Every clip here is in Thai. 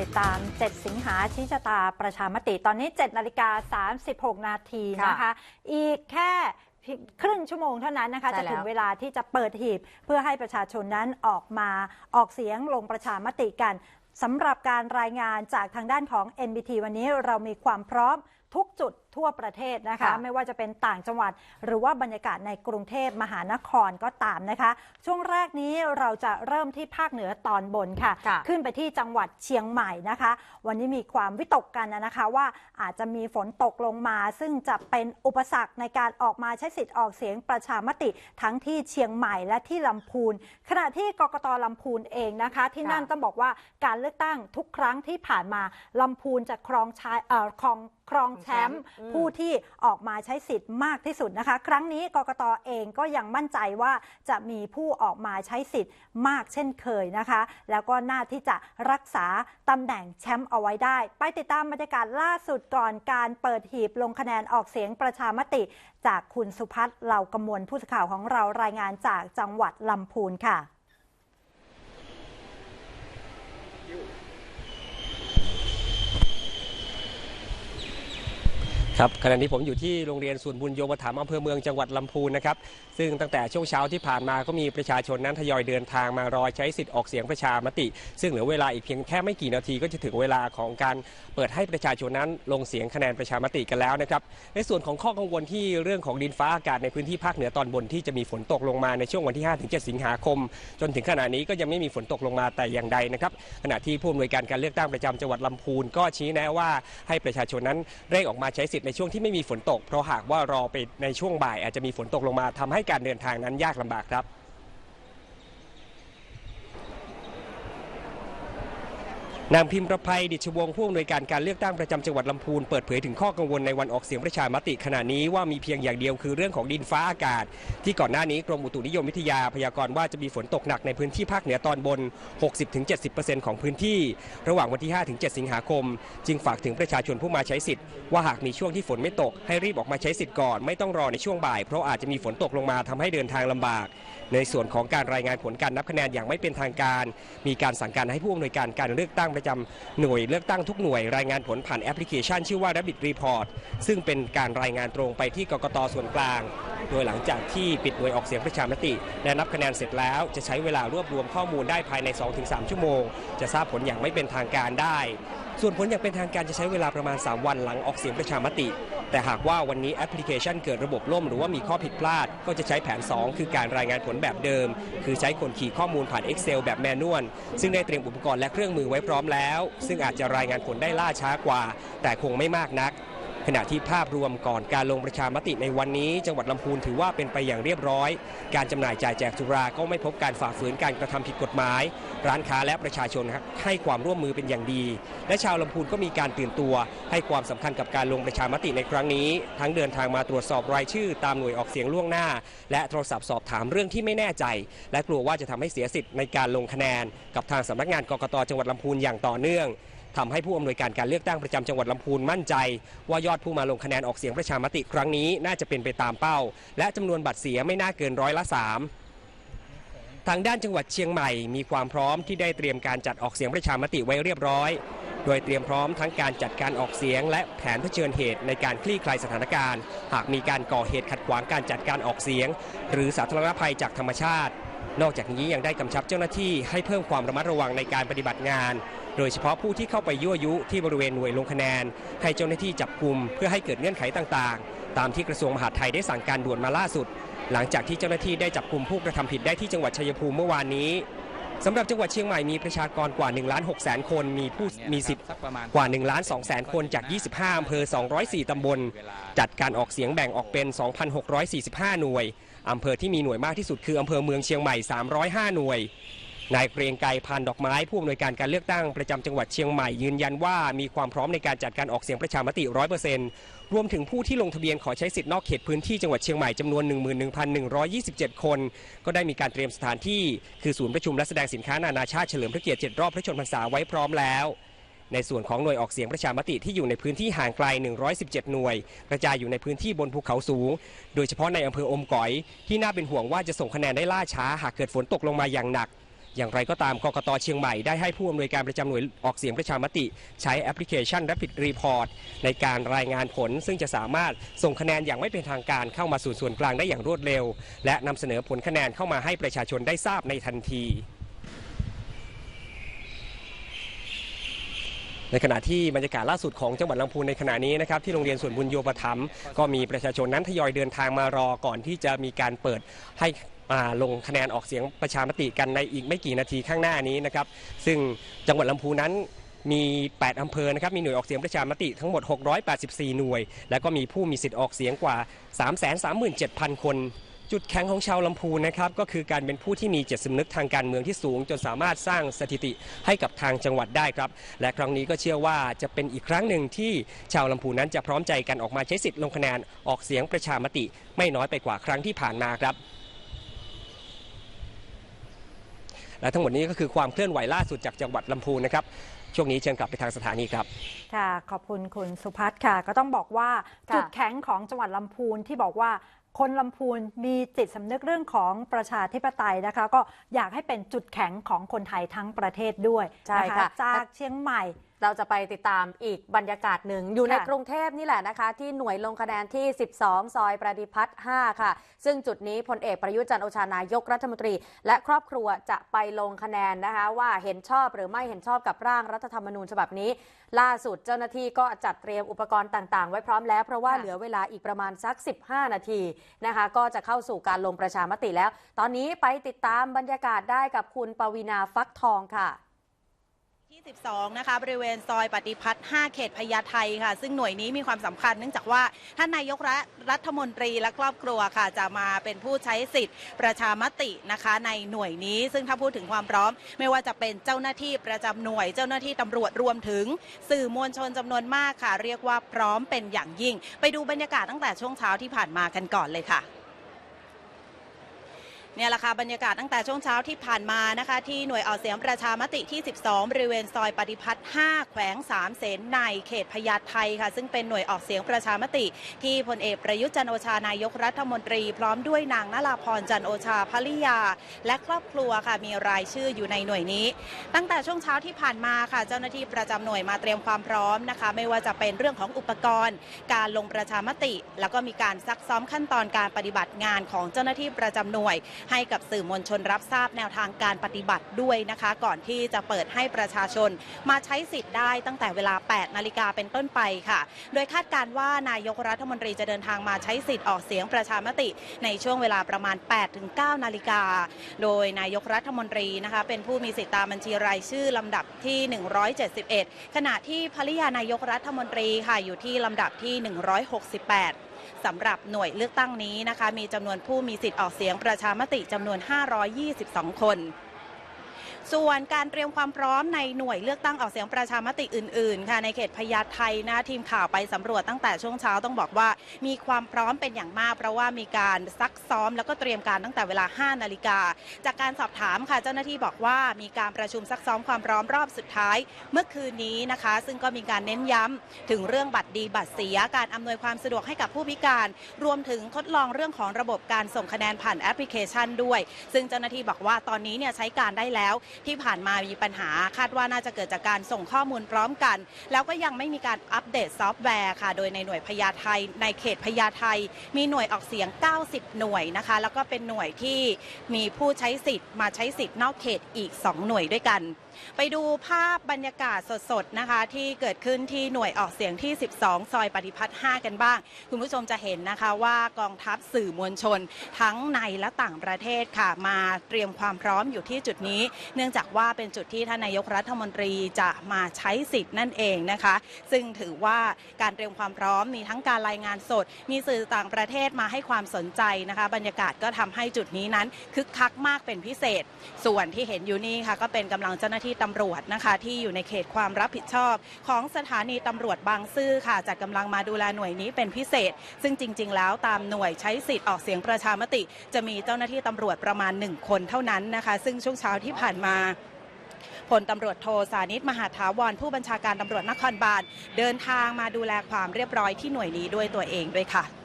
ติดตาม 7 สิงหาชี้ชะตาประชามติ ตอนนี้ 7 นาฬิกา 36 นาทีนะคะ อีกแค่ครึ่งชั่วโมงเท่านั้นนะคะใช่จะถึงแล้วเวลาที่จะเปิดหีบ เพื่อให้ประชาชนนั้นออกมาออกเสียงลงประชามติกันสำหรับการรายงานจากทางด้านของ NBT วันนี้เรามีความพร้อมทุกจุด ทั่วประเทศนะคะ ค่ะไม่ว่าจะเป็นต่างจังหวัด หรือว่าบรรยากาศในกรุงเทพมหานครก็ตามนะคะ ช่วงแรกนี้เราจะเริ่มที่ภาคเหนือตอนบนค่ะ ค่ะ ขึ้นไปที่จังหวัดเชียงใหม่นะคะ วันนี้มีความวิตกกันนะคะว่าอาจจะมีฝนตกลงมา ซึ่งจะเป็นอุปสรรคในการออกมาใช้สิทธิ์ออกเสียงประชามติทั้งที่เชียงใหม่และที่ลำพูน ขณะที่กกตลำพูนเองนะคะ ที่นั่นค่ะ ต้องบอกว่าการเลือกตั้งทุกครั้งที่ผ่านมาลำพูนจะครองชายเอ่อครองครองแชมป์อืมผู้ที่ออกมาใช้สิทธิ์มากที่สุดนะคะ ครั้งนี้กกตเองก็ยังมั่นใจว่าจะมีผู้ออกมาใช้สิทธิ์มากเช่นเคยนะคะ แล้วก็น่าที่จะรักษาตำแหน่งแชมป์เอาไว้ได้ ไปติดตามบรรยากาศล่าสุดก่อนการเปิดหีบลงคะแนนออกเสียงประชามติ จากคุณสุพัฒน์เหล่ากมวลผู้สื่อข่าวของเรารายงานจากจังหวัดลำพูนค่ะ ครับขณะนี้ผมอยู่ที่โรงเรียนส่วนบุญโยมถามอำเภอเมืองจังหวัดลำพูนนะครับซึ่งตั้งแต่ช่วงเช้าที่ผ่านมาก็มีประชาชนนั้นทยอยเดินทางมารอใช้สิทธิ์ออกเสียงประชามติ ซึ่งเหลือเวลาอีกเพียงแค่ไม่กี่นาทีก็จะถึงเวลาของการเปิดให้ประชาชนนั้นลงเสียงคะแนนประชามติกันแล้วนะครับในส่วนของข้อกังวลที่เรื่องของดินฟ้าอากาศในพื้นที่ภาคเหนือตอนบนที่จะมีฝนตกลงมาในช่วงวันที่ 5-7 สิงหาคม จนถึงขณะนี้ก็ยังไม่มีฝนตกลงมาแต่อย่างใดนะครับขณะที่ผู้อำนวยการการเลือกตั้งประจำจังหวัดลำพูนก็ชี้แนะว่าให้ประชาชนนั้นเร่งออกมาใช้สิทธิในช่วงที่ไม่มีฝนตก เพราะหากว่ารอไปในช่วงบ่ายอาจจะมีฝนตกลงมาทำให้การเดินทางนั้นยากลำบากครับ นางพิมพ์ประภัยดิชวงศ์ผู้อำนวยการการเลือกตั้งประจำจังหวัดลำพูนเปิดเผยถึงข้อกังวลในวันออกเสียงประชามติขณะนี้ว่ามีเพียงอย่างเดียวคือเรื่องของดินฟ้าอากาศ ที่ก่อนหน้านี้กรมอุตุนิยมวิทยาพยากรณ์ว่าจะมีฝนตกหนักในพื้นที่ภาคเหนือตอนบน 60-70%ของพื้นที่ ระหว่างวันที่ 5-7 สิงหาคม จึงฝากถึงประชาชนผู้มาใช้สิทธิ์ว่าหากมีช่วงที่ฝนไม่ตกให้รีบออกมาใช้สิทธิ์ก่อนไม่ต้องรอในช่วงบ่าย เพราะอาจจะมีฝนตกลงมาทำให้เดินทางลำบาก ในส่วนของการรายงานผลการนับคะแนนอย่างไม่เป็นทางการ มีการสั่งการให้ผู้อำนวยการการเลือกตั้งประจำหน่วยเลือกตั้งทุกหน่วยรายงานผลผ่านแอปพลิเคชัน ชื่อว่า Rabbit Report ซึ่งเป็นการรายงานตรงไปที่กกตส่วนกลาง โดยหลังจากที่ปิดหน่วยออกเสียงประชามติ และนับคะแนนเสร็จแล้ว จะใช้เวลารวบรวมข้อมูลได้ภายใน 2-3 ชั่วโมง จะทราบผลอย่างไม่เป็นทางการได้ ส่วนผลอย่างเป็นทางการจะใช้เวลาประมาณ 3 วันหลังออกเสียงประชามติ แต่หากว่าวันนี้แอปพลิเคชันเกิดระบบล่มหรือว่ามีข้อผิดพลาด ก็จะใช้แผน 2 คือการรายงานผลแบบเดิม คือใช้คนขี่ข้อมูลผ่าน Excel แบบแมนนวลซึ่งได้เตรียมอุปกรณ์และเครื่องมือไว้พร้อมแล้ว ซึ่งอาจจะรายงานผลได้ล่าช้ากว่า แต่คงไม่มากนัก ขณะที่ภาพรวมก่อนการลงประชามติในวันนี้ จังหวัดลำพูนถือว่าเป็นไปอย่างเรียบร้อย การจำหน่ายจ่ายแจกสุราก็ไม่พบการฝ่าฝืนการกระทำผิดกฎหมาย ร้านค้าและประชาชนให้ความร่วมมือเป็นอย่างดี และชาวลำพูนก็มีการตื่นตัว ให้ความสำคัญกับการลงประชามติในครั้งนี้ ทั้งเดินทางมาตรวจสอบรายชื่อ ตามหน่วยออกเสียงล่วงหน้า และโทรศัพท์สอบถามเรื่องที่ไม่แน่ใจ และกลัวว่าจะทำให้เสียสิทธิ์ในการลงคะแนน กับทางสำนักงานกกตจังหวัดลำพูนอย่างต่อเนื่อง ทำให้ผู้อำนวยการการเลือกตั้งประจำจังหวัดลำพูนมั่นใจ ว่ายอดผู้มาลงคะแนนออกเสียงประชามติครั้งนี้น่าจะเป็นไปตามเป้า และจำนวนบัตรเสียไม่น่าเกินร้อยละสามทางด้านจังหวัดเชียงใหม่มีความพร้อมที่ได้เตรียมการจัดออกเสียงประชามติไว้เรียบร้อย โดยเตรียมพร้อมทั้งการจัดการออกเสียง และแผนเผชิญเหตุในการคลี่คลายสถานการณ์ หากมีการก่อเหตุขัดขวางการจัดการออกเสียง หรือสาธารณภัยจากธรรมชาติ นอกจากนี้ยังได้กำชับเจ้าหน้าที่ให้เพิ่มความระมัดระวังในการปฏิบัติงาน โดยเฉพาะผู้ที่เข้าไปยั่วยุที่บริเวณหน่วยลงคะแนน ให้เจ้าหน้าที่จับกลุ่มเพื่อให้เกิดเงื่อนไขต่างๆ ตามที่กระทรวงมหาดไทยได้สั่งการด่วนมาล่าสุด หลังจากที่เจ้าหน้าที่ได้จับกลุ่มผู้กระทำผิดได้ที่จังหวัดชัยภูมิเมื่อวานนี้สำหรับจังหวัดเชียงใหม่มีประชากรกว่า1ล้าน6แสนคน มีผู้มีสิทธิ์กว่า1ล้าน2แสนคนจาก 25อำเภอ 204 ตำบล จัดการออกเสียงแบ่งออกเป็น 2,645 หน่วยอำเภอที่มีหน่วยมากที่สุดคืออำเภอเมืองเชียงใหม่ 305 หน่วย นายเกรียงไกรพันดอกไม้ผู้อำนวยการการเลือกตั้งประจำจังหวัดเชียงใหม่ยืนยันว่ามีความพร้อมในการจัดการออกเสียงประชามติ100%รวมถึงผู้ที่ลงทะเบียนขอใช้สิทธิ์นอกเขตพื้นที่จังหวัดเชียงใหม่จำนวน 11,127 คน ก็ได้มีการเตรียมสถานที่คือศูนย์ประชุมและแสดงสินค้านานาชาติเฉลิมพระเกียรติ7รอบพระชนพรรษาไว้พร้อมแล้วในส่วนของหน่วยออกเสียงประชามติที่อยู่ในพื้นที่ห่างไกล 117 หน่วย กระจายอยู่ในพื้นที่บนภูเขาสูง โดยเฉพาะในอำเภออมก๋อย ที่น่าเป็นห่วงว่าจะส่งคะแนนได้ล่าช้าหากเกิดฝนตกลงมาอย่างหนัก อย่างไรก็ตามกกตเชียงใหม่ได้ให้ผู้อำนวยการประจำหน่วยออกเสียงประชามติ ใช้แอปพลิเคชัน Rapid Report ในการรายงานผล ซึ่งจะสามารถส่งคะแนนอย่างไม่เป็นทางการเข้ามาสู่ส่วนกลางได้อย่างรวดเร็ว และนำเสนอผลคะแนนเข้ามาให้ประชาชนได้ทราบในทันทีในขณะที่บรรยากาศล่าสุดของจังหวัดลำพูนในขณะนี้นะครับที่โรงเรียนสวนบุญโยปถัมก็มีประชาชนนั้นทยอยเดินทางมารอก่อนที่จะมีการเปิดให้ลงคะแนนออกเสียงประชามติกันในอีกไม่กี่นาทีข้างหน้านี้นะครับ ซึ่งจังหวัดลำพูนนั้นมี 8 อำเภอ นะครับ มีหน่วยออกเสียงประชามติทั้งหมด 684 หน่วย แล้วก็มีผู้มีสิทธิ์ออกเสียงกว่า 337,000 คน จุดแข็งของชาวลำพูนนะครับ ก็คือการเป็นผู้ที่มีจิตสำนึกทางการเมืองที่สูง จนสามารถสร้างสถิติให้กับทางจังหวัดได้ครับ และครั้งนี้ก็เชื่อว่าจะเป็นอีกครั้งหนึ่งที่ชาวลำพูนนั้นจะพร้อมใจกันออกมาใช้สิทธิ์ลงคะแนนออกเสียงประชามติ ไม่น้อยไปกว่าครั้งที่ผ่านมาครับ และทั้งหมดนี้ก็คือความเคลื่อนไหวล่าสุดจากจังหวัดลำพูนนะครับช่วงนี้เชิญกลับไปทางสถานีครับ ค่ะ ขอบคุณคุณสุพัฒน์ค่ะ ก็ต้องบอกว่าค่ะจุดแข็งของจังหวัดลำพูนที่บอกว่าคนลำพูนมีจิตสำนึกเรื่องของประชาธิปไตยนะคะ ก็อยากให้เป็นจุดแข็งของคนไทยทั้งประเทศด้วยใช่นค่ะจากเชียงใหม่ เราจะไปติดตามอีกบรรยากาศหนึ่ง อยู่ในค่ะกรุงเทพนี่แหละนะคะ ที่หน่วยลงคะแนนที่ 12 ซอยประดิพัฒน์5ค่ะ ซึ่งจุดนี้พลเอกประยุทธ์จันทร์โอชานายกรัฐมนตรี และครอบครัวจะไปลงคะแนนนะคะ ว่าเห็นชอบหรือไม่เห็นชอบกับร่างรัฐธรรมนูญฉบับนี้ ล่าสุดเจ้าหน้าที่ก็จัดเตรียมอุปกรณ์ต่าง ๆ ไว้พร้อมแล้วเพราะว่าค่ะเหลือเวลาอีกประมาณสัก 15 นาทีนะคะ ก็จะเข้าสู่การลงประชามติแล้ว ตอนนี้ไปติดตามบรรยากาศได้กับคุณปวีนาฟักทองค่ะ ที่ 12 นะคะ บริเวณซอยปฏิพัฒน์5เขตพญาไทค่ะ ซึ่งหน่วยนี้มีความสำคัญเนื่องจากว่า ท่านนายกรัฐรัฐมนตรีและครอบครัวค่ะ จะมาเป็นผู้ใช้สิทธิ์ประชามตินะคะ ในหน่วยนี้ ซึ่งถ้าพูดถึงความพร้อม ไม่ว่าจะเป็นเจ้าหน้าที่ประจำหน่วย เจ้าหน้าที่ตำรวจรวมถึง สื่อมวลชนจำนวนมากค่ะ เรียกว่าพร้อมเป็นอย่างยิ่ง ไปดูบรรยากาศตั้งแต่ช่วงเช้าที่ผ่านมากันก่อนเลยค่ะ เนี่ยแหละค่ะบรรยากาศตั้งแต่ช่วงเช้าที่ผ่านมานะคะที่หน่วยออกเสียงประชามติที่ 12 บริเวณซอยปฏิพัฒน์ 5 แขวง 3 เสนในเขตพญาไทค่ะ ซึ่งเป็นหน่วยออกเสียงประชามติ ที่พลเอกประยุทธ์จันโอชานายกรัฐมนตรี พร้อมด้วยนางนราพรจันโอชาภริยา และครอบครัวค่ะมีรายชื่ออยู่ในหน่วยนี้ ตั้งแต่ช่วงเช้าที่ผ่านมาค่ะ เจ้าหน้าที่ประจำหน่วยมาเตรียมความพร้อมนะคะ ไม่ว่าจะเป็นเรื่องของอุปกรณ์ การลงประชามติ แล้วก็มีการซักซ้อมขั้นตอนการปฏิบัติงานของเจ้าหน้าที่ประจำหน่วยให้กับสื่อมวลชนรับทราบแนวทางการปฏิบัติด้วยนะคะ ก่อนที่จะเปิดให้ประชาชนมาใช้สิทธิ์ได้ตั้งแต่เวลา 8 นาฬิกาเป็นต้นไปค่ะ โดยคาดการว่านายกรัฐมนตรีจะเดินทางมาใช้สิทธิ์ออกเสียงประชามติ ในช่วงเวลาประมาณ 8-9 นาฬิกา โดยนายกรัฐมนตรีนะคะเป็นผู้มีสิทธิ์ตามบัญชีรายชื่อลำดับที่ 171 ขณะที่ภริยานายกรัฐมนตรีค่ะอยู่ที่ลำดับที่ 168 สำหรับหน่วยเลือกตั้งนี้นะคะ มีจำนวนผู้มีสิทธิ์ออกเสียงประชามติจำนวน 522 คน ส่วนการเตรียมความพร้อมในหน่วยเลือกตั้งออกเสียงประชามติอื่น ๆ ค่ะในเขตพญาไทนะทีมข่าวไปสำรวจตั้งแต่ช่วงเช้าต้องบอกว่า มีความพร้อมเป็นอย่างมาก เพราะว่ามีการซักซ้อมแล้วก็เตรียมการตั้งแต่เวลา 5 นาฬิกา จากการสอบถามค่ะเจ้าหน้าที่บอกว่ามีการประชุมซักซ้อมความพร้อมรอบสุดท้าย เมื่อคืนนี้นะคะ ซึ่งก็มีการเน้นย้ำถึงเรื่องบัตรดีบัตรเสียการอำนวยความสะดวกให้กับผู้พิการ รวมถึงทดลองเรื่องของระบบการส่งคะแนนผ่านแอปพลิเคชันด้วย ซึ่งเจ้าหน้าที่บอกว่าตอนนี้เนี่ยใช้การได้แล้วที่ผ่านมามีปัญหาคาดว่าน่าจะเกิดจากการส่งข้อมูลพร้อมกัน แล้วก็ยังไม่มีการอัปเดตซอฟต์แวร์ค่ะ โดยในหน่วยพญาไทในเขตพญาไทมีหน่วยออกเสียง 90 หน่วยนะคะ แล้วก็เป็นหน่วยที่มีผู้ใช้สิทธิ์มาใช้สิทธิ์นอกเขตอีก 2 หน่วยด้วยกันไปดูภาพบรรยากาศสดๆนะคะ ที่เกิดขึ้นที่หน่วยออกเสียงที่ 12 ซอยปฏิพัฒน์5กันบ้าง คุณผู้ชมจะเห็นนะคะว่ากองทัพสื่อมวลชน ทั้งในและต่างประเทศค่ะ มาเตรียมความพร้อมอยู่ที่จุดนี้ เนื่องจากว่าเป็นจุดที่ท่านนายกรัฐมนตรีจะมาใช้สิทธิ์นั่นเองนะคะ ซึ่งถือว่าการเตรียมความพร้อมมีทั้งการรายงานสด มีสื่อต่างประเทศมาให้ความสนใจนะคะ บรรยากาศก็ทำให้จุดนี้นั้นคึกคักมากเป็นพิเศษ ส่วนที่เห็นอยู่นี่ค่ะก็เป็นกำลังเจ้าหน้าที่ตำรวจนะคะที่อยู่ในเขตความรับผิดชอบ ของสถานีตำรวจบางซื่อค่ะจัดกำลังมาดูแลหน่วยนี้เป็นพิเศษ ซึ่งจริง ๆ แล้วตามหน่วยใช้สิทธิ์ออกเสียงประชามติ จะมีเจ้าหน้าที่ตำรวจประมาณ 1 คนเท่านั้นนะคะ ซึ่งช่วงเช้าที่ผ่านมาพลตำรวจโทสานิตมหาถาวรผู้บัญชาการตำรวจนครบาลเดินทางมาดูแลความเรียบร้อยที่หน่วยนี้ด้วยตัวเองด้วยค่ะ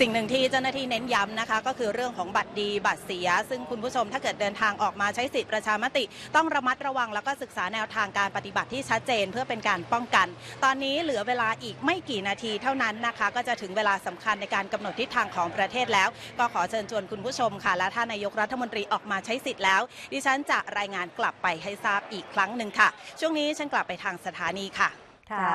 สิ่งหนึ่งที่เจ้าหน้าที่เน้นย้ำนะคะ ก็คือเรื่องของบัตรดีบัตรเสีย ซึ่งคุณผู้ชมถ้าเกิดเดินทางออกมาใช้สิทธิประชามติ ต้องระมัดระวังแล้วก็ศึกษาแนวทางการปฏิบัติที่ชัดเจนเพื่อเป็นการป้องกัน ตอนนี้เหลือเวลาอีกไม่กี่นาทีเท่านั้นนะคะ ก็จะถึงเวลาสำคัญในการกำหนดทิศทางของประเทศแล้ว ก็ขอเชิญชวนคุณผู้ชมค่ะและท่านนายกรัฐมนตรีออกมาใช้สิทธิ์แล้ว ดิฉันจะรายงานกลับไปให้ทราบอีกครั้งหนึ่งค่ะ ช่วงนี้ฉันกลับไปทางสถานีค่ะ ค่ะ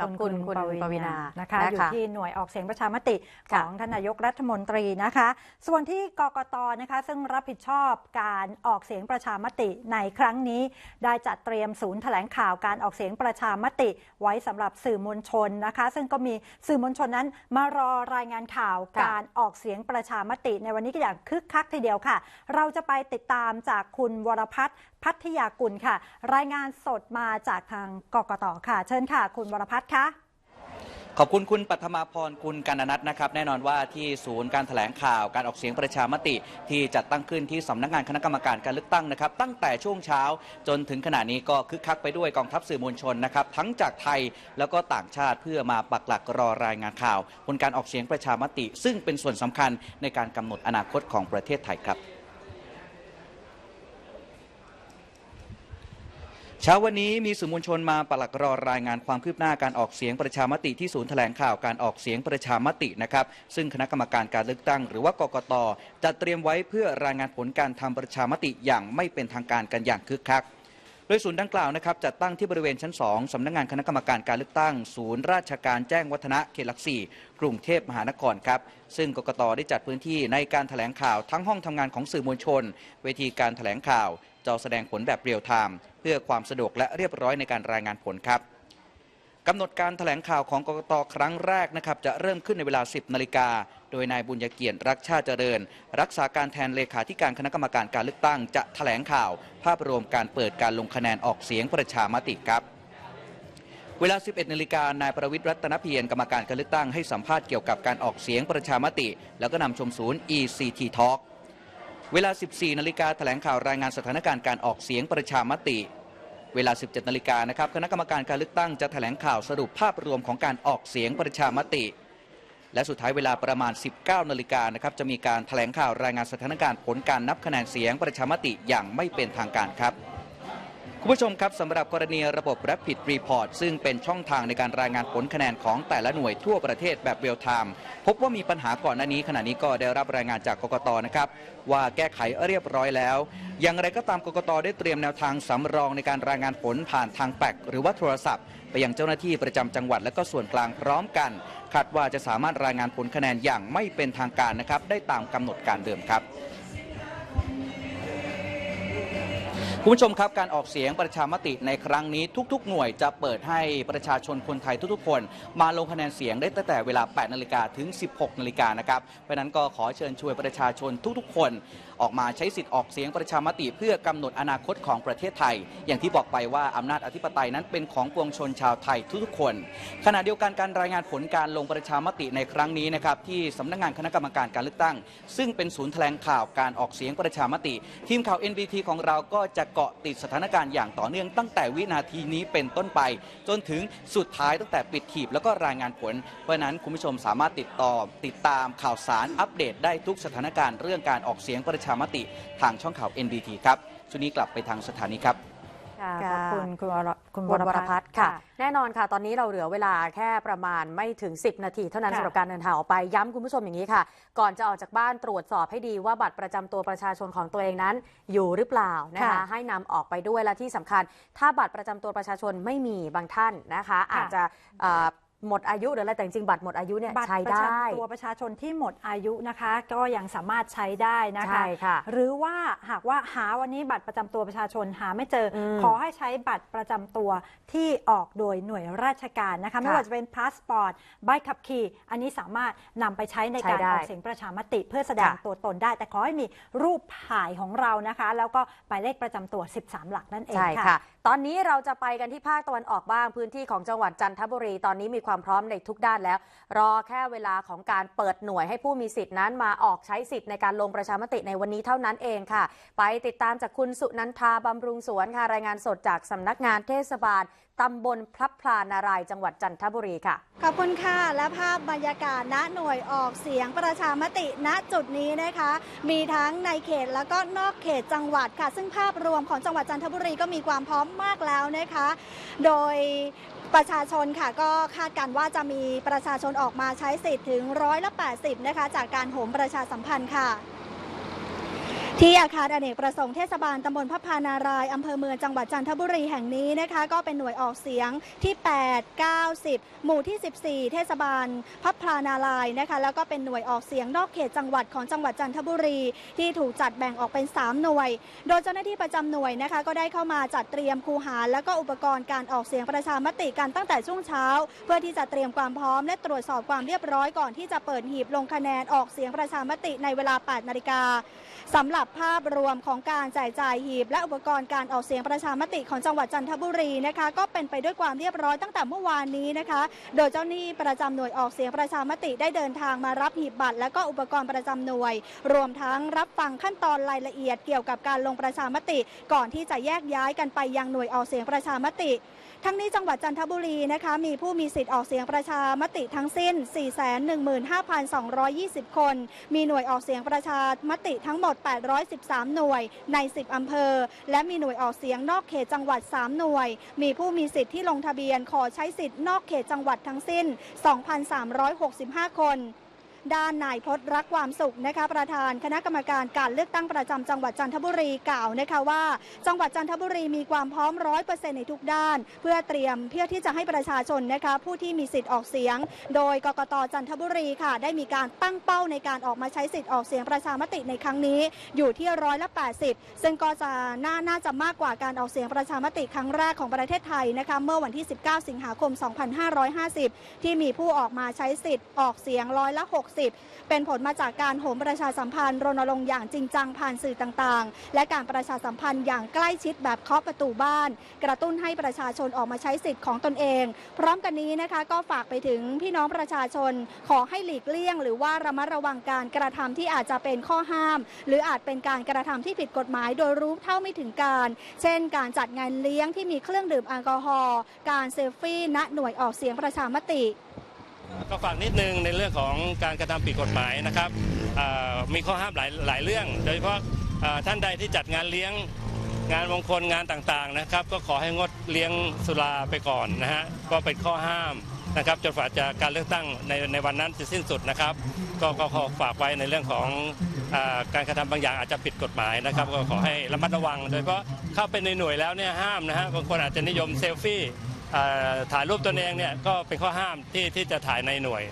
ขอบคุณคุณปวีณานะคะนะคะอยู่ที่หน่วยออกเสียงประชามติขค่ะองท่านนายกรัฐมนตรีนะคะ ส่วนที่กกตนะคะซึ่งรับผิดชอบการออกเสียงประชามติในครั้งนี้ ได้จัดเตรียมศูนย์แถลงข่าวการออกเสียงประชามติ ไว้สำหรับสื่อมวลชนนะคะ ซึ่งก็มีสื่อมวลชนนั้นมารอรายงานข่าวค่ะการออกเสียงประชามติ ในวันนี้ก็อย่างคึกคักทีเดียวค่ะ เราจะไปติดตามจากคุณวรพัฒน์พัทยากุลค่ะ รายงานสดมาจากทางกกตค่ะ เชิญค่ะคุณวรพัฒน์คะขอบคุณคุณปัทมาพรคุณกันนัทนะครับ แน่นอนว่าที่ศูนย์การแถลงข่าวการออกเสียงประชามติ ที่จัดตั้งขึ้นที่สำนักงานคณะกรรมการการเลือกตั้งนะครับ ตั้งแต่ช่วงเช้าจนถึงขณะนี้ก็คึกคักไปด้วยกองทัพสื่อมวลชนนะครับ ทั้งจากไทยแล้วก็ต่างชาติเพื่อมาปักหลักรอรายงานข่าวผลการออกเสียงประชามติ ซึ่งเป็นส่วนสำคัญในการกำหนดอนาคตของประเทศไทยครับ เช้าวันนี้มีสื่อมวลชนมาปักหลักรอรายงานความคืบหน้าการออกเสียงประชามติที่ศูนย์แถลงข่าวการออกเสียงประชามตินะครับ ซึ่งคณะกรรมการการเลือกตั้ง หรือว่ากกตจัดเตรียมไว้เพื่อรายงานผลการทำประชามติอย่างไม่เป็นทางการกันอย่างคึกคักโดยศูนย์ดังกล่าวนะครับจัดตั้งที่บริเวณชั้น 2สำนักงานคณะกรรมการการเลือกตั้ง ศูนย์ราชการแจ้งวัฒนะเขตหลักสี่กรุงเทพมหานครครับ ซึ่งกกตได้จัดพื้นที่ในการแถลงข่าวทั้งห้องทำงานของสื่อมวลชน เวทีการแถลงข่าว จอแสดงผลแบบเรียลไทม์เพื่อความสะดวกและเรียบร้อยในการรายงานผลครับกำหนดการแถลงข่าวของกกตครั้งแรกนะครับจะเริ่มขึ้นในเวลา 10 นาฬิกา โดยนายบุญยเกียรติรักชาติเจริญ รักษาการแทนเลขาธิการคณะกรรมการการเลือกตั้ง จะแถลงข่าว ภาพรวมการเปิดการลงคะแนนออกเสียงประชามติครับ เวลา 11 นาฬิกานายประวิตรรัตนเพียรกรรมการการเลือกตั้งให้สัมภาษณ์เกี่ยวกับการออกเสียงประชามติ แล้วก็นำชมศูนย์ ECT Talk เวลา 14 นาฬิกาแถลงข่าวรายงานสถานการณ์การออกเสียงประชามติ เวลา 17 นาฬิกานะครับคณะกรรมการการเลือกตั้งจะแถลงข่าวสรุปภาพรวมของการออกเสียงประชามติ และสุดท้ายเวลาประมาณ 19 นาฬิกานะครับจะมีการแถลงข่าวรายงานสถานการณ์ผลการนับคะแนนเสียงประชามติอย่างไม่เป็นทางการครับ คุณผู้ชมครับสำหรับกรณีระบบ Rapid Report ซึ่งเป็นช่องทางในการรายงานผลคะแนนของแต่ละหน่วยทั่วประเทศแบบเรียลไทม์พบว่ามีปัญหาก่อนหน้านี้ขณะนี้ก็ได้รับรายงานจากกกตนะครับว่าแก้ไขเรียบร้อยแล้ว อย่างไรก็ตามกกตได้เตรียมแนวทางสำรองในการรายงานผลผ่านทางแปกหรือว่าโทรศัพท์ ไปยังเจ้าหน้าที่ประจำจังหวัดและก็ส่วนกลางพร้อมกันคาดว่าจะสามารถรายงานผลคะแนนอย่างไม่เป็นทางการนะครับได้ตามกำหนดการเดิมครับ คุณผู้ชมครับการออกเสียงประชามติในครั้งนี้ทุก ๆ หน่วยจะเปิดให้ประชาชนคนไทยทุกๆ คน มาลงคะแนนเสียงได้ตั้งแต่เวลา 8 นาฬิกาถึง 16 นาฬิกานะครับเพราะนั้นก็ขอเชิญชวนประชาชนทุกๆ คน ออกมาใช้สิทธิ์ออกเสียงประชามติ เพื่อกำหนดอนาคตของประเทศไทย อย่างที่บอกไปว่าอำนาจอธิปไตยนั้นเป็นของปวงชนชาวไทยทุกๆ คน ขณะเดียวกันการรายงานผลการลงประชามติในครั้งนี้นะครับที่สำนักงานคณะกรรมการการเลือกตั้ง ซึ่งเป็นศูนย์แถลงข่าวการออกเสียงประชามติ ทีมข่าว NBT ของเราก็จะเกาะติดสถานการณ์อย่างต่อเนื่องตั้งแต่วินาทีนี้เป็นต้นไป จนถึงสุดท้ายตั้งแต่ปิดขีบแล้วก็รายงานผล เพราะฉะนั้นคุณผู้ชมสามารถติดต่อติดตามข่าวสารอัปเดตได้ทุกสถานการณ์เรื่องการออกเสียงประชามติทางช่องข่าว NBT ครับช่วงนี้กลับไปทางสถานีครับ ค่ะขค่ะอบคุณคุณวรคุณคุณวรพัฒน์ค่ะค่ะ แน่นอนค่ะ ตอนนี้เราเหลือเวลาแค่ประมาณไม่ถึง 10 นาที เท่านั้นค่ะสำหรับการเดินทางออกไปย้ำคุณผู้ชมอย่างนี้ค่ะ ก่อนจะออกจากบ้านตรวจสอบให้ดีว่าบัตรประจำตัวประชาชนของตัวเองนั้น อยู่หรือเปล่านะคะค่ะให้นำออกไปด้วยและที่สำคัญ ถ้าบัตรประจำตัวประชาชนไม่มีบางท่านนะคะ อาจจะเอ่อ หมดอายุหรืออะไรแต่จริงๆบัตรหมดอายุเนี่ยบัตรใช้ประได้ จำตัวประชาชนที่หมดอายุนะคะ ก็ยังสามารถใช้ได้นะคะ ใช่ค่ะหรือว่าหากว่าหาวันนี้บัตรประจำตัวประชาชนหาไม่เจออมขอให้ใช้บัตรประจำตัวที่ออกโดยหน่วยราชการนะคะไม่ว่าจะเป็นพาสปอร์ตใบขับขี่ อันนี้สามารถนำไปใช้ในการใช้ได้ออกเสียงประชามติเพื่อแสดงค่ะ ตัวตนได้ แต่ขอให้มีรูปถ่ายของเรานะคะ แล้วก็หมายเลขประจำตัว 13 หลักนั่นเองใช่ค่ะ ค่ะ ตอนนี้เราจะไปกันที่ภาคตะวันออกบ้างพื้นที่ของจังหวัดจันทบุรีตอนนี้มีความพร้อมในทุกด้านแล้ว รอแค่เวลาของการเปิดหน่วยให้ผู้มีสิทธินั้นมาออกใช้สิทธิ์ในการลงประชามติในวันนี้เท่านั้นเองค่ะ ไปติดตามจากคุณสุนันทาบำรุงสวนค่ะรายงานสดจากสำนักงานเทศบาลตำบลพลับพลานารายจังหวัดจันทบุรีค่ะ ขอบคุณค่ะ และภาพบรรยากาศณหน่วยออกเสียงประชามติณจุดนี้นะคะ มีทั้งในเขตแล้วก็นอกเขตจังหวัดค่ะ ซึ่งภาพรวมของจังหวัดจันทบุรีก็มีความพร้อมมากแล้วนะคะ โดย ประชาชนค่ะก็คาดการณ์ว่าจะมีประชาชนออกมาใช้สิทธิ์ถึงร้อยละ80 นะคะ จากการโหมประชาสัมพันธ์ค่ะ ที่อาคารอเนกประสงค์เทศบาลตำบลพระพานารายอำเภอเมืองจังหวัดจันทบุรีแห่งนี้นะคะก็เป็นหน่วยออกเสียงที่ 8 9 10หมู่ที่ 14 เทศบาลพับพานารายนะคะแล้วก็เป็นหน่วยออกเสียงนอกเขตจังหวัดของจังหวัดจันทบุรี ที่ถูกจัดแบ่งออกเป็น 3 หน่วย โดยเจ้าหน้าที่ประจำหน่วยนะคะก็ได้เข้ามาจัดเตรียมคูหา แล้วก็อุปกรณ์การออกเสียงประชามติกันตั้งแต่ช่วงเช้า เพื่อที่จะเตรียมความพร้อมและตรวจสอบความเรียบร้อยก่อนที่จะเปิดหีบลงคะแนนออกเสียงประชามติในเวลา 8 นาฬิกาสำหรับภาพรวมของการจ่ายจ่ายหีบ และอุปกรณ์การออกเสียงประชามติของจังหวัดจันทบุรีนะคะ ก็เป็นไปด้วยความเรียบร้อยตั้งแต่เมื่อวานนี้นะคะ โดยเจ้าหน้าที่ประจำหน่วยออกเสียงประชามติได้เดินทางมารับหีบบัตร และก็อุปกรณ์ประจำหน่วย รวมทั้งรับฟังขั้นตอนรายละเอียดเกี่ยวกับการลงประชามติ ก่อนที่จะแยกย้ายกันไปยังหน่วยออกเสียงประชามติ ทั้งนี้จังหวัดจันทบุรีนะคะมีผู้มีสิทธิ์ออกเสียงประชามติทั้งสิ้น 415,220 คน มีหน่วยออกเสียงประชามติทั้งหมด 813 หน่วยใน 10 อำเภอ และมีหน่วยออกเสียงนอกเขตจังหวัด 3 หน่วย มีผู้มีสิทธิ์ที่ลงทะเบียนขอใช้สิทธิ์นอกเขตจังหวัดทั้งสิ้น 2,365 คน ด้านนายพจน์รักความสุขนะคะประธานคณะกรรมการการเลือกตั้งประจำจังหวัดจันทบุรีกล่าวนะคะว่า จังหวัดจันทบุรีมีความพร้อมร้อยเปอร์เซ็นต์ในทุกด้าน เพื่อเตรียมเพื่อที่จะให้ประชาชนนะคะผู้ที่มีสิทธิ์ออกเสียง โดยกกตจันทบุรีค่ะ ได้มีการตั้งเป้าในการออกมาใช้สิทธิ์ออกเสียงประชามติในครั้งนี้ อยู่ที่ร้อยละ 80 ซึ่งก็จะน่าน่าจะมากกว่าการออกเสียงประชามติครั้งแรกของประเทศไทยนะคะเมื่อวันที่ 19 สิงหาคม 2550 ที่มีผู้ออกมาใช้สิทธิ์ออกเสียงร้อยละ 60เป็นผลมาจากการโหมประชาสัมพันธ์รณรงค์อย่างจริงจังผ่านสื่อต่างๆ และการประชาสัมพันธ์อย่างใกล้ชิดแบบเคาะประตูบ้าน กระตุ้นให้ประชาชนออกมาใช้สิทธิ์ของตนเอง พร้อมกันนี้นะคะก็ฝากไปถึงพี่น้องประชาชนขอให้หลีกเลี่ยง หรือว่าระมัดระวังการกระทำที่อาจจะเป็นข้อห้าม หรืออาจเป็นการกระทำที่ผิดกฎหมาย โดยรู้เท่าไม่ถึงการ เช่น การจัดงานเลี้ยงที่มีเครื่องดื่มแอลกอฮอล์การเซลฟี่ณหน่วยออกเสียงประชามติ ก็ฝากนิดนึงในเรื่องของการกระทำผิดกฎหมายนะครับมีข้อห้ามหลายหลายเรื่อง โดยเฉพาะท่านใดที่จัดงานเลี้ยงงานมงคลงานต่างๆนะครับ ก็ขอให้งดเลี้ยงสุราไปก่อนนะฮะก็เป็นข้อห้ามนะครับจนกว่าจะการเลือกตั้งในในวันนั้นจะสิ้นสุดนะครับ ก็ก็ขอฝากไว้ในเรื่องของอการกระทำบางอย่างอาจจะผิดกฎหมายนะครับ ก็ขอให้ระมัดระวัง โดยเฉพาะเข้าไปในหน่วยแล้วเนี่ยห้ามนะฮะบางคนอาจจะนิยมเซลฟี่ ถ่ายรูปตนเองเนี่ยก็เป็นข้อห้ามที่ที่จะถ่ายในหน่วย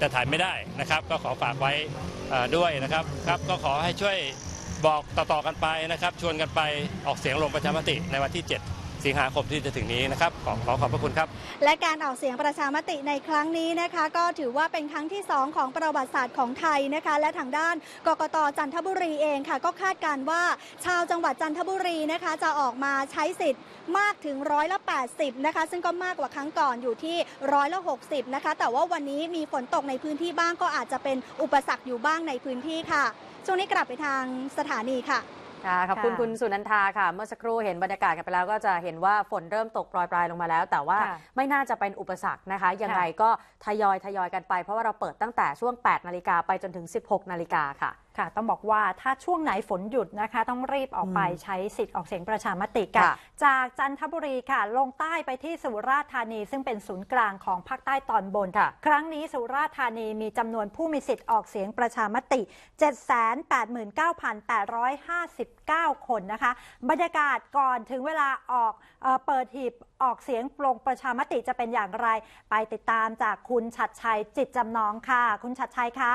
จะถ่ายไม่ได้นะครับ ก็ขอฝากไว้ด้วยนะครับครับ ก็ขอให้ช่วยบอกต่อๆกันไปนะครับ ชวนกันไปออกเสียงลงประชามติในวันที่ 7 สิงหาคมที่จะถึงนี้นะครับขอขอขอบพระคุณครับ และการออกเสียงประชามติในครั้งนี้นะคะ ก็ถือว่าเป็นครั้งที่ 2 ของประวัติศาสตร์ของไทยนะคะ และทางด้านกกตจันทบุรีเองค่ะ ก็คาดการณ์ว่าชาวจังหวัดจันทบุรีนะคะ จะออกมาใช้สิทธิ์มากถึงร้อยละ80นะคะ ซึ่งก็มากกว่าครั้งก่อนอยู่ที่ร้อยละ60นะคะ แต่ว่าวันนี้มีฝนตกในพื้นที่บ้างก็อาจจะเป็นอุปสรรคอยู่บ้างในพื้นที่ค่ะช่วงนี้กลับไปทางสถานีค่ะ ค่ะขอบคุณค่ะคุณสุนันทาค่ะ เมื่อสักครู่เห็นบรรยากาศกันไปแล้วก็จะเห็นว่าฝนเริ่มตกปลายๆลงมาแล้ว แต่ว่าค่ะไม่น่าจะเป็นอุปสรรคนะคะ ยังไงก็ทยอยทยอยกันไป เพราะว่าเราเปิดตั้งแต่ช่วง 8 นาฬิกาไปจนถึง 16 นาฬิกาค่ะ ค่ะ ต้องบอกว่าถ้าช่วงไหนฝนหยุดนะคะ ต้องรีบออกไปอืมใช้สิทธิ์ออกเสียงประชามติกัน ค่ะจากจันทบุรีค่ะ ลงใต้ไปที่สุราษฎร์ธานี ซึ่งเป็นศูนย์กลางของภาคใต้ตอนบน ค่ะ ครั้งนี้สุราษฎร์ธานีมีจำนวนผู้มีสิทธิ์ออกเสียงประชามติ 789,859 คนนะคะ บรรยากาศก่อนถึงเวลาออกเออเปิดหีบออกเสียงปลงประชามติจะเป็นอย่างไร ไปติดตามจากคุณชัดชัยจิตจำนองค่ะ คุณชัดชัยคะ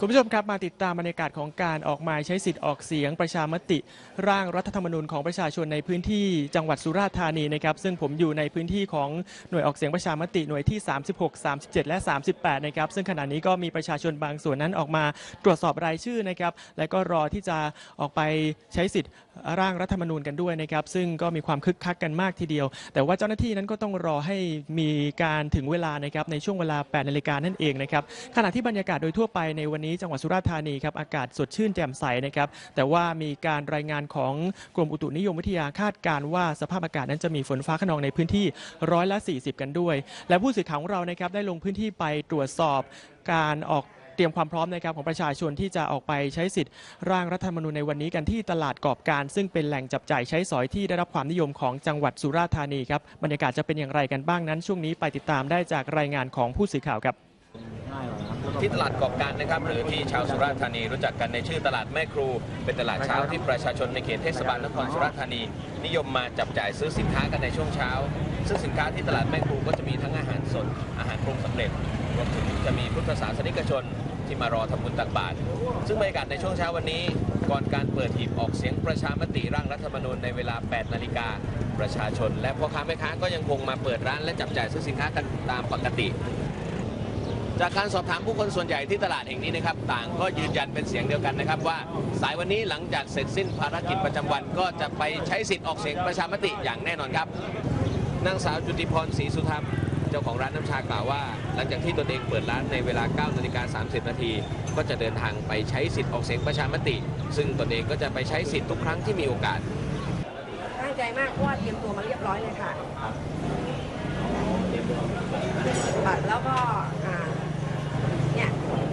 คุณผู้ชมครับมาติดตามบรรยากาศของการออกมาใช้สิทธิ์ออกเสียงประชามติ ร่างรัฐธรรมนูญของประชาชนในพื้นที่จังหวัดสุราษฎร์ธานีนะครับซึ่งผมอยู่ในพื้นที่ของหน่วยออกเสียงประชามติหน่วยที่ 36 37 และ 38นะครับซึ่งขณะนี้ก็มีประชาชนบางส่วนนั้นออกมาตรวจสอบรายชื่อนะครับและก็รอที่จะออกไปใช้สิทธิ์ร่างรัฐธรรมนูญกันด้วยนะครับซึ่งก็มีความคึกคักกันมากทีเดียว แต่ว่าเจ้าหน้าที่นั้นก็ต้องรอให้มีการถึงเวลานะครับในช่วงเวลา8นาฬิกานั่นเองนะครับขณะที่บรรยากาศโดยทั่วไปในวันนี้จังหวัดสุราษฎร์ธานีครับอากาศสดชื่นแจ่มใสนะครับแต่ว่ามีการรายงานของกรมอุตุนิยมวิทยาคาดการว่าสภาพอากาศนั้นจะมีฝนฟ้าขนองในพื้นที่ร้อยละ 40 กันด้วย และผู้สื่อข่าวของเรานะครับได้ลงพื้นที่ไปตรวจสอบการออกเตรียมความพร้อมนะครับของประชาชนที่จะออกไปใช้สิทธิ์ ร่างรัฐธรรมนูญในวันนี้กันที่ตลาดกอบการ ซึ่งเป็นแหล่งจับจ่ายใช้สอยที่ได้รับความนิยมของจังหวัดสุราษฎร์ธานีครับบรรยากาศจะเป็นอย่างไรกันบ้างนั้น ช่วงนี้ไปติดตามได้จากรายงานของผู้สื่อข่าวครับ ที่ตลาดกอบการนะครับหรือที่ชาวสุราษฎร์ธานีรู้จักกันในชื่อตลาดแม่ครู เป็นตลาดเช้าที่ประชาชนในเขตเทศบาลนครสุราษฎร์ธานี นิยมมาจับจ่ายซื้อสินค้ากันในช่วงเช้า ซึ่งสินค้าที่ตลาดแม่ครูก็จะมีทั้งอาหารสดอาหารปรุงสำเร็จรวมถึงจะมีพุทธศาสนิกชนที่มารอทำบุญตักบาตรซึ่งบรรยากาศในช่วงเช้าวันนี้ ก่อนการเปิดหีบออกเสียงประชามติร่างรัฐธรรมนูญในเวลา 8 นาฬิกาประชาชน และพ่อค้าแม่ค้าก็ยังคงมาเปิดร้านและจับจ่ายซื้อสินค้ากันตามปกติ จากการสอบถามผู้คนส่วนใหญ่ที่ตลาดแห่งนี้นะครับ ต่างก็ยืนยันเป็นเสียงเดียวกันนะครับ ว่าสายวันนี้หลังจากเสร็จสิ้นภารกิจประจำวัน ก็จะไปใช้สิทธิ์ออกเสียงประชามติอย่างแน่นอนครับนางสาวจุติพรศรีสุธรรมเจ้าของร้านน้ำชากล่าวว่า หลังจากที่ตนเองเปิดร้านในเวลา9นาฬิกา30 นาที ก็จะเดินทางไปใช้สิทธิ์ออกเสียงประชามติ ซึ่งตนเองก็จะไปใช้สิทธิ์ทุกครั้งที่มีโอกาส ตั้งใจมากเพราะว่าเตรียมตัวมาเรียบร้อยเลยค่ะค่ะแล้วก็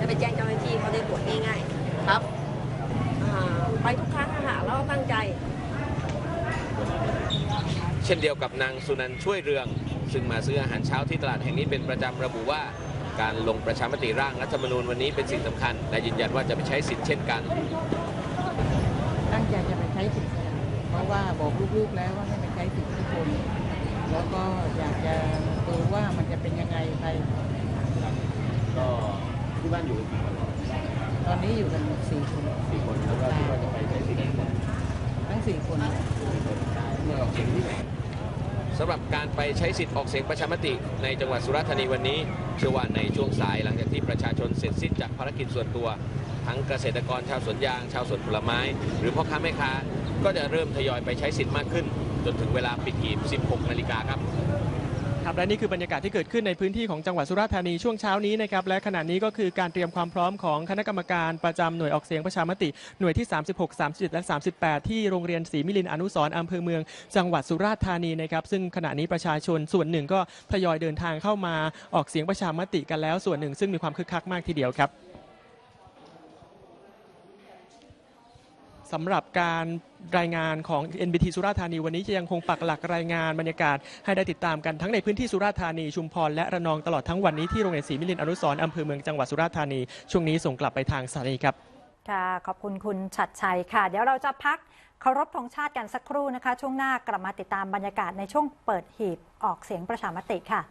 อ่าเนี่ยจะไปแจ้งเจ้าหน้าที่เขาได้ตรวจง่ายๆครับอ่าไปทุกครั้งอะค่ะแล้วก็ตั้งใจ เช่นเดียวกับนางสุนันท์ช่วยเรือง ซึ่งมาซื้ออาหารเช้าที่ตลาดแห่งนี้เป็นประจำระบุว่า การลงประชามติร่างรัฐธรรมนูญวันนี้เป็นสิ่งสำคัญ และยืนยันว่าจะไปใช้สิทธิ์เช่นกัน ตั้งใจจะไปใช้สิทธิ์เพราะว่าบอกลูกๆแล้วว่าให้ไปใช้สิทธิ์ทุกคนแล้วก็อยากจะดูว่ามันจะเป็นยังไงไปก็ ที่บ้านอยู่ตอนนี้อยู่กันสี่คนสี่คนแล้วก็ที่ว่าจะไปใช้สิทธิ์ทั้งสี่คนสำหรับการไปใช้สิทธิ์ออกเสียงประชามติ ในจังหวัดสุราษฎร์ธานีวันนี้เชื่อว่าในช่วงสายหลังจากที่ประชาชนเสร็จสิ้นจากภารกิจส่วนตัว ทั้งเกษตรกรชาวสวนยาง ชาวสวนผลไม้ หรือพ่อค้าแม่ค้า ก็จะเริ่มทยอยไปใช้สิทธิ์มากขึ้น จนถึงเวลาปิดหีบ 16 นาฬิกาครับ ครับและนี่คือบรรยากาศที่เกิดขึ้นในพื้นที่ของจังหวัดสุราษฎร์ธานีช่วงเช้านี้นะครับและขณะนี้ก็คือการเตรียมความพร้อมของคณะกรรมการประจำหน่วยออกเสียงประชามติหน่วยที่ 36 37และ 38 ที่โรงเรียนศรีมิลินอนุสร์อำเภอเมือง จังหวัดสุราษฎร์ธานีนะครับซึ่งขณะนี้ประชาชนส่วนหนึ่งก็ทยอยเดินทางเข้ามาออกเสียงประชามติกันแล้วส่วนหนึ่ง ซึ่งมีความคึกคักมากทีเดียวครับ สำหรับการรายงานของ NBT สุราษฎร์ธานีวันนี้จะยังคงปักหลักรายงานบรรยากาศให้ได้ติดตามกันทั้งในพื้นที่สุราษฎร์ธานีชุมพรและระนองตลอดทั้งวันนี้ที่โรงเรียนศรีมิลินอนุสรณ์อำเภอเมืองจังหวัดสุราษฎร์ธานี ช่วงนี้ส่งกลับไปทางสถานีครับ ค่ะ ขอบคุณคุณชัดชัยค่ะ เดี๋ยวเราจะพักเคารพธงชาติกันสักครู่นะคะ ช่วงหน้ากลับมาติดตามบรรยากาศในช่วงเปิดหีบออกเสียงประชามติค่ะ